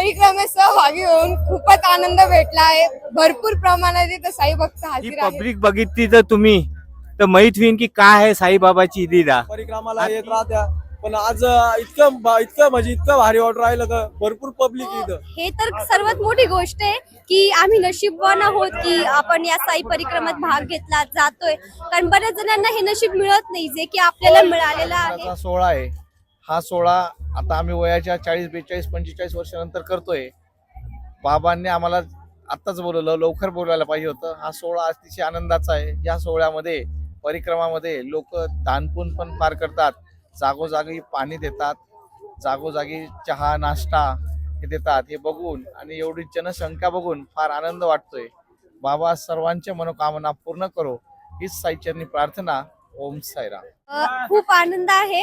परिक्रमेत सहभागी होऊन खूपच आनंद भेटला आहे. भरपूर प्रमाणात इथं साई भक्त ही हजर आहेत. पब्लिक बघितली तर तुम्ही. तर माहीत होईल की काय आहे साईबाबाची लीला परिक्रमाला येत राहत्या. पण आज अं, इतकं भा- इतकं म्हणजे इतकं भारी वाटू राहिलं का भरपूर पब्लिक इथं. हे तर सर्वात मोठी गोष्ट आहे की आम्ही नशीबवान आहोत की आपण या साई परिक्रमात भाग घेतला जातोय. कारण बऱ्याच जणांना हे नशीब मिळत नाही जे की आपल्याला मिळालेलं आहे. सोहळा आहे. हा सोहळा आता आम्ही वयाच्या चाळीस बेचाळीस पंचेचाळीस वर्षानंतर करतोय. बाबांनी आम्हाला आत्ताच बोलवलं लवकर बोलायला पाहिजे होतं. हा सोहळा अतिशय आनंदाचा आहे. या सोहळ्यामध्ये परिक्रमामध्ये लोक दानपून पण पार करतात. जागोजागी पाणी देतात. जागोजागी चहा नाश्ता हे देतात. हे बघून आणि एवढी जनसंख्या बघून फार आनंद वाटतोय. बाबा सर्वांच्या मनोकामना पूर्ण करो. हीच साईचरणी प्रार्थना. ओम सायरा खूप आनंद आहे.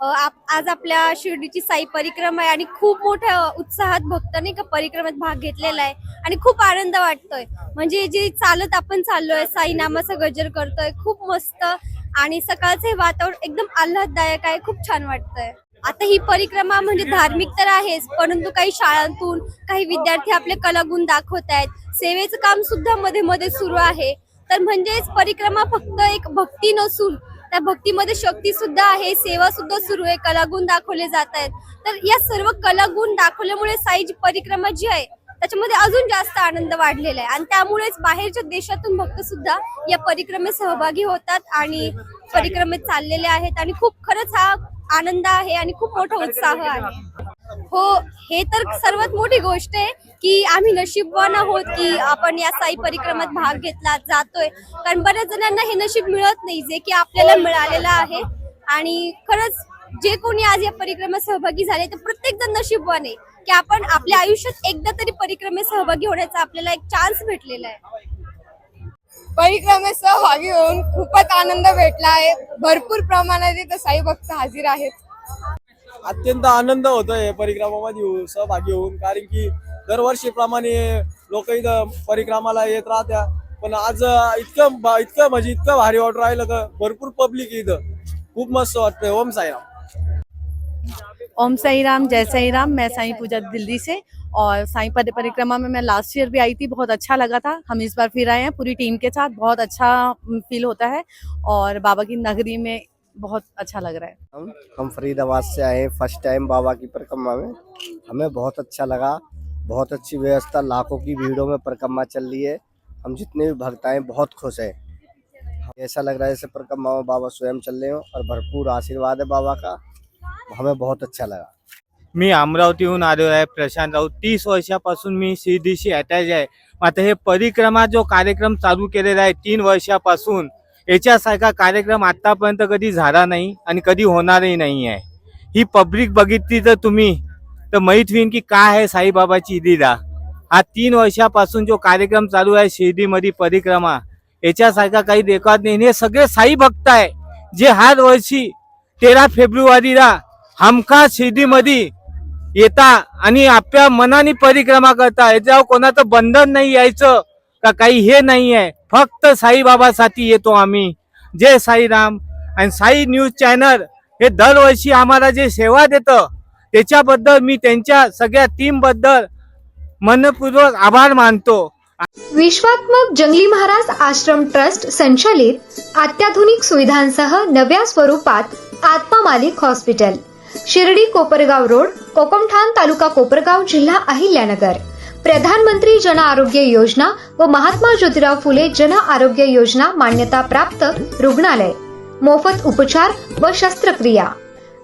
आज आपल्या शिर्डीची साई परिक्रमा आहे आणि खूप मोठ्या उत्साहात भक्तांनी का परिक्रमेत भाग घेतलेला आहे आणि खूप आनंद वाटतोय. म्हणजे जे चालत आपण चाललोय साई नामाचा गजर करतोय खूप मस्त आणि सकाळचं हे वातावरण एकदम आल्हाददायक आहे खूप छान वाटतंय. आता ही परिक्रमा म्हणजे धार्मिक तर आहेच परंतु काही शाळांतून काही विद्यार्थी आपले कलागुण दाखवत आहेत. सेवेचं काम सुद्धा मध्ये मध्ये सुरू आहे. तर म्हणजेच परिक्रमा फक्त एक भक्ती नसून त्या भक्तीमध्ये शक्ती सुद्धा आहे सेवा सुद्धा सुरू आहे कलागुण दाखवले जात आहेत. तर या सर्व कलागुण दाखवल्यामुळे साईची परिक्रमा जी आहे त्याच्यामध्ये अजून जास्त आनंद वाढलेला आहे. आणि त्यामुळेच बाहेरच्या देशातून भक्त सुद्धा या परिक्रमेत सहभागी होतात आणि परिक्रमेत चाललेले आहेत. आणि खूप खरंच हा आनंद आहे आणि खूप मोठा उत्साह आहे. हो हे तर सर्वात मोठी गोष्ट आहे. की आम्ही नशीबवान आहोत की आपण या साई परिक्रमात भाग घेतला जातोय. कारण बऱ्याच जणांना हे नशीब मिळत नाही जे की आपल्याला मिळालेलं आहे. आणि खरंच जे कोणी आज या परिक्रमेत सहभागी झाले तर प्रत्येक जण नशीबवान आहे. की आपण आपल्या आयुष्यात एकदा तरी परिक्रमेत सहभागी होण्याचा आपल्याला एक चान्स भेटलेला आहे. परिक्रमेत सहभागी होऊन खूपच आनंद भेटला आहे. भरपूर प्रमाणात इथं साई भक्त हजर आहेत. अत्यंत आनंद होतोय परिक्रमामध्ये सहभागी होऊन कारण की दरवर्षीप्रमाणे लोक इथं परिक्रमाला येत राहत्या. पण आज इतकं इतकं म्हणजे इतकं भारी वाटू राहिलं का भरपूर पब्लिक इथं. खूप मस्त वाटतंय. ओम साईराम. ओम साई राम जय साई राम मैं साईं पूजा दिल्ली से. और साईं पद परिक्रमा में मैं लास्ट ईयर भी आई थी. बहुत अच्छा लगा था. हम इस बार फिर आए हैं पूरी टीम के साथ. बहुत अच्छा फील होता है. और बाबा की नगरी में बहुत अच्छा लग रहा है। हम हम फरीदाबाद से आए फ़र्स्ट टाइम बाबा की परिक्रमा में. हमें बहुत अच्छा लगा. बहुत अच्छी व्यवस्था लाखों की भीड़ों में परिक्रमा चल रही है। हम जितने भी भक्त आए बहुत खुश हैं। ऐसा लग रहा है जैसे परिक्रमा में बाबा स्वयं चल रहे हो और भरपूर आशीर्वाद है बाबा का। हमें बहुत अच्छा लगा। मी अमरावतीहून आलो आहे प्रशांत राऊत. तीस वर्षापासून मी शिर्डीशी अटॅच आहे. मात्र हे परिक्रमा जो कार्यक्रम चालू केलेला आहे तीन वर्षापासून याच्यासारखा कार्यक्रम आतापर्यंत कधी झाला नाही आणि कधी होणारही नाही आहे. ही पब्लिक बघितली तर तुम्ही तर माहीत होईन की काय आहे साईबाबाची लीला हा तीन वर्षापासून जो कार्यक्रम चालू आहे शिर्डीमध्ये परिक्रमा याच्यासारखा काही रेकॉर्ड नाही. हे सगळे साई भक्त आहे जे हर वर्षी तेरा फेब्रुवारीला हमखा शिर्डीमध्ये येता आणि आपल्या मनाने परिक्रमा करता. याच्यावर कोणाचं बंधन नाही यायचं का काही हे नाही आहे. फक्त साईबाबासाठी येतो आम्ही. जय साईराम. आणि साई न्यूज चॅनल हे दरवर्षी आम्हाला जे सेवा देतं त्याच्याबद्दल मी त्यांच्या सगळ्या टीमबद्दल मनपूर्वक आभार मानतो. विश्वात्मक जंगली महाराज आश्रम ट्रस्ट संचालित अत्याधुनिक सुविधांसह नव्या स्वरूपात आत्मा मालिक हॉस्पिटल. शिर्डी कोपरगाव रोड कोकमठाण तालुका कोपरगाव जिल्हा अहिल्यानगर. प्रधानमंत्री जन आरोग्य योजना व महात्मा ज्योतिराव फुले जन आरोग्य योजना मान्यता प्राप्त रुग्णालय. मोफत उपचार व शस्त्रक्रिया.